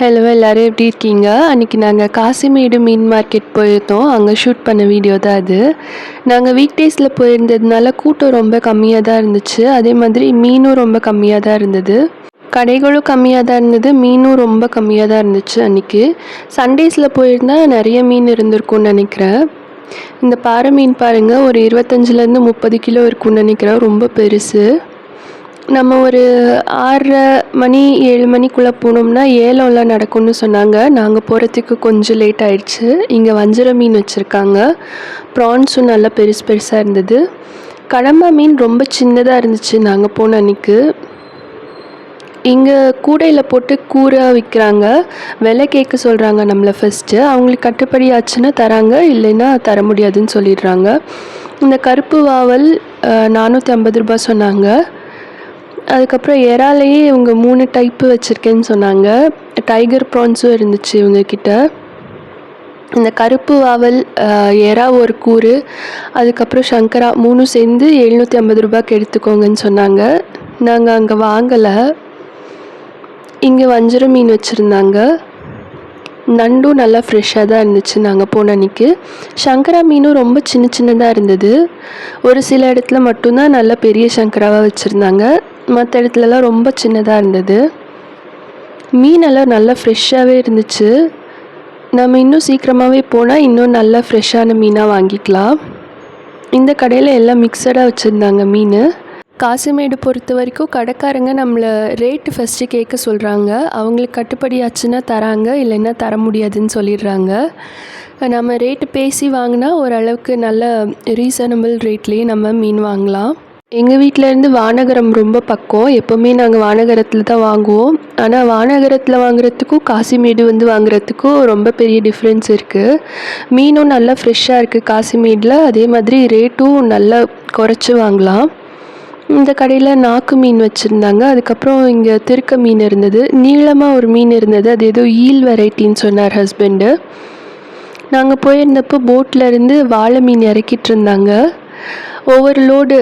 Hello எல்லோரும் எப்படி இருக்கீங்க? அன்றைக்கி நாங்கள் காசிமேடு மீன் மார்க்கெட் போயிருந்தோம். அங்கே ஷூட் பண்ண வீடியோ தான் அது. நாங்கள் வீக் டேஸில் போயிருந்ததுனால கூட்டம் ரொம்ப கம்மியாக தான் இருந்துச்சு. அதே மாதிரி மீனும் ரொம்ப கம்மியாக தான் இருந்தது. கடைகளும் கம்மியாக தான் இருந்தது. மீனும் ரொம்ப கம்மியாக தான் இருந்துச்சு அன்றைக்கி சண்டேஸில் போயிருந்தால் நிறைய மீன் இருந்திருக்கும்னு நினைக்கிறேன். இந்த பாறை மீன் பாருங்கள் ஒரு இருபத்தஞ்சிலேருந்து முப்பது கிலோ இருக்கும்னு நினைக்கிறேன். ரொம்ப பெருசு. நம்ம ஒரு ஆறரை மணி ஏழு மணிக்குள்ளே போனோம்னா ஏலம்லாம் நடக்கும்னு சொன்னாங்க. நாங்கள் போகிறதுக்கு கொஞ்சம் லேட் ஆயிடுச்சு. இங்கே வஞ்சர மீன் வச்சுருக்காங்க. ப்ரான்ஸும் நல்லா பெருசு பெருசாக இருந்தது. கடம்பா மீன் ரொம்ப சின்னதாக இருந்துச்சு நாங்கள் போன அன்றைக்கு இங்கே கூடையில் போட்டு கூரை விற்கிறாங்க விலை கேட்க சொல்கிறாங்க நம்மளை ஃபஸ்ட்டு அவங்களுக்கு கட்டுப்படி ஆச்சுன்னா தராங்க இல்லைன்னா தர முடியாதுன்னு சொல்லிடுறாங்க. இந்த கருப்பு வாவல் நானூற்றி ஐம்பது ரூபா சொன்னாங்க. அதுக்கப்புறம் இறாலையே இவங்க மூணு டைப்பு வச்சுருக்கேன்னு சொன்னாங்க. டைகர் ப்ரான்ஸும் இருந்துச்சு இவங்கக்கிட்ட இந்த கருப்பு வாவல் எறா ஒரு கூறு அதுக்கப்புறம் சங்கரா மூணும் சேர்ந்து எழுநூற்றி ஐம்பது ரூபாய்க்கு எடுத்துக்கோங்கன்னு சொன்னாங்க. நாங்கள் அங்கே வாங்கலை. இங்கே வஞ்சர மீன் வச்சுருந்தாங்க. நண்டும் நல்லா ஃப்ரெஷ்ஷாக தான் இருந்துச்சு நாங்கள் போன அன்றைக்கி சங்கரா மீனும் ரொம்ப சின்ன சின்னதாக இருந்தது. ஒரு சில இடத்துல மட்டும்தான் நல்லா பெரிய சங்கராவாக வச்சுருந்தாங்க. மற்ற இடத்துலலாம் ரொம்ப சின்னதாக இருந்தது. மீனெல்லாம் நல்லா ஃப்ரெஷ்ஷாகவே இருந்துச்சு. நம்ம இன்னும் சீக்கிரமாகவே போனால் இன்னும் நல்லா ஃப்ரெஷ்ஷான மீனாக வாங்கிக்கலாம். இந்த கடையில் எல்லாம் மிக்சடாக வச்சுருந்தாங்க மீன். காசிமேடு பொறுத்த வரைக்கும் கடைக்காரங்க நம்மளை ரேட்டு ஃபஸ்ட்டு கேட்க சொல்கிறாங்க அவங்களுக்கு கட்டுப்படி ஆச்சுன்னா தராங்க இல்லைன்னா தர முடியாதுன்னு சொல்லிடுறாங்க. நம்ம ரேட்டு பேசி வாங்கினா ஓரளவுக்கு நல்ல ரீசனபிள் ரேட்லேயே நம்ம மீன் வாங்கலாம். எங்கள் வீட்டிலேருந்து வானகரம் ரொம்ப பக்கம். எப்போவுமே நாங்கள் வானகரத்தில் தான் வாங்குவோம். ஆனால் வானகரத்தில் வாங்குறதுக்கும் காசிமேடு வந்து வாங்குறதுக்கும் ரொம்ப பெரிய டிஃப்ரென்ஸ் இருக்குது மீனும் நல்லா ஃப்ரெஷ்ஷாக இருக்குது காசிமேடில். அதே மாதிரி ரேட்டும் நல்லா குறைச்சி வாங்கலாம். இந்த கடையில் நாக்கு மீன் வச்சுருந்தாங்க. அதுக்கப்புறம் இங்கே திருக்க மீன் இருந்தது. நீளமாக ஒரு மீன் இருந்தது. அது ஏதோ ஈல் வெரைட்டின்னு சொன்னார் ஹஸ்பண்டு நாங்கள் போயிருந்தப்போ போட்டில் இருந்து வாழை மீன் இறக்கிட்டு இருந்தாங்க. ஒவ்வொரு லோடு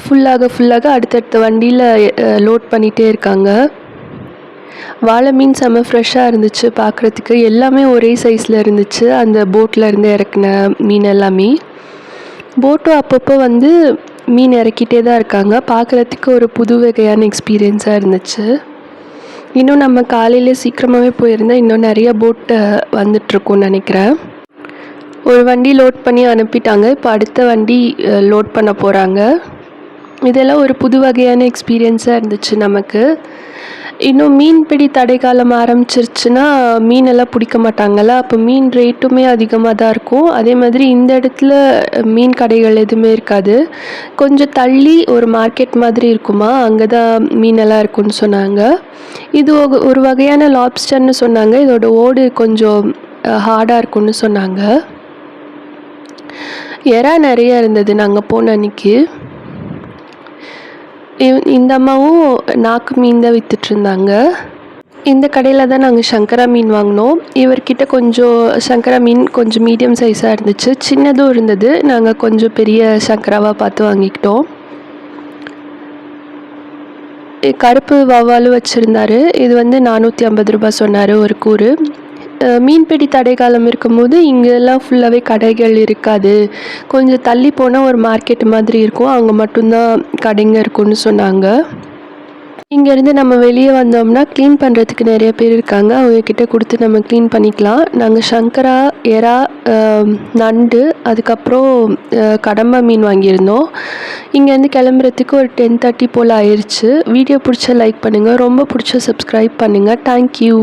ஃபுல்லாக ஃபுல்லாக அடுத்தடுத்த வண்டியில் லோட் பண்ணிகிட்டே இருக்காங்க. வாழை மீன் செம்ம ஃப்ரெஷ்ஷாக இருந்துச்சு பார்க்குறதுக்கு எல்லாமே ஒரே சைஸில் இருந்துச்சு. அந்த போட்டில் இருந்து இறக்குன மீன் எல்லாமே. போட்டும் அப்பப்போ வந்து மீன் இறக்கிட்டே தான் இருக்காங்க. பார்க்குறதுக்கு ஒரு புது வகையான எக்ஸ்பீரியன்ஸாக இருந்துச்சு. இன்னும் நம்ம காலையில் சீக்கிரமாகவே போயிருந்தால் இன்னும் நிறைய போட்டை வந்துட்ருக்கோம்னு நினைக்கிறேன். ஒரு வண்டி லோட் பண்ணி அனுப்பிட்டாங்க. இப்போ அடுத்த வண்டி லோட் பண்ண போகிறாங்க இதெல்லாம் ஒரு புது வகையான எக்ஸ்பீரியன்ஸாக இருந்துச்சு நமக்கு. இன்னும் மீன்பிடி தடை காலம் ஆரம்பிச்சிருச்சுன்னா மீனெல்லாம் பிடிக்க மாட்டாங்கல்ல? அப்போ மீன் ரேட்டுமே அதிகமாக தான் இருக்கும். அதே மாதிரி இந்த இடத்துல மீன் கடைகள் எதுவுமே இருக்காது. கொஞ்சம் தள்ளி ஒரு மார்க்கெட் மாதிரி இருக்குமா? அங்கே தான் மீனெல்லாம் இருக்குன்னு சொன்னாங்க. இது ஒரு வகையான லாப்ஸ்டர்னு சொன்னாங்க. இதோட ஓடு கொஞ்சம் ஹார்டாக இருக்கும்னு சொன்னாங்க. எறா நிறையா இருந்தது நாங்கள் போன அன்றைக்கி இந்த அம்மாவும் நாக்கு மீன் தான் விற்றுட்ருந்தாங்க இந்த கடையில் தான் நாங்கள் சங்கரா மீன் வாங்கினோம். இவர்கிட்ட கொஞ்சம் சங்கரா மீன் கொஞ்சம் மீடியம் சைஸாக இருந்துச்சு. சின்னதும் இருந்தது. நாங்கள் கொஞ்சம் பெரிய சங்கராவாக பார்த்து வாங்கிக்கிட்டோம். கருப்பு வவ்வாலும் வச்சுருந்தாரு. இது வந்து நானூற்றி ஐம்பது ரூபா சொன்னார் ஒரு கூறு. மீன்பிடி தடை காலம் இருக்கும்போது இங்கெல்லாம் ஃபுல்லாகவே கடைகள் இருக்காது. கொஞ்சம் தள்ளி போனால் ஒரு மார்க்கெட் மாதிரி இருக்கும். அங்கே மட்டும்தான் கடைங்க இருக்கும்னு சொன்னாங்க. இங்கேருந்து நம்ம வெளியே வந்தோம்னா க்ளீன் பண்ணுறதுக்கு நிறைய பேர் இருக்காங்க. அவங்கக்கிட்ட கொடுத்து நம்ம க்ளீன் பண்ணிக்கலாம். நாங்கள் சங்கரா எறா நண்டு அதுக்கப்புறம் கடம்பா மீன் வாங்கியிருந்தோம். இங்கேருந்து கிளம்புறதுக்கு ஒரு டென் தேர்ட்டி போல் ஆயிடுச்சு வீடியோ பிடிச்ச லைக் பண்ணுங்கள் ரொம்ப பிடிச்ச சப்ஸ்கிரைப் பண்ணுங்கள் தேங்க்யூ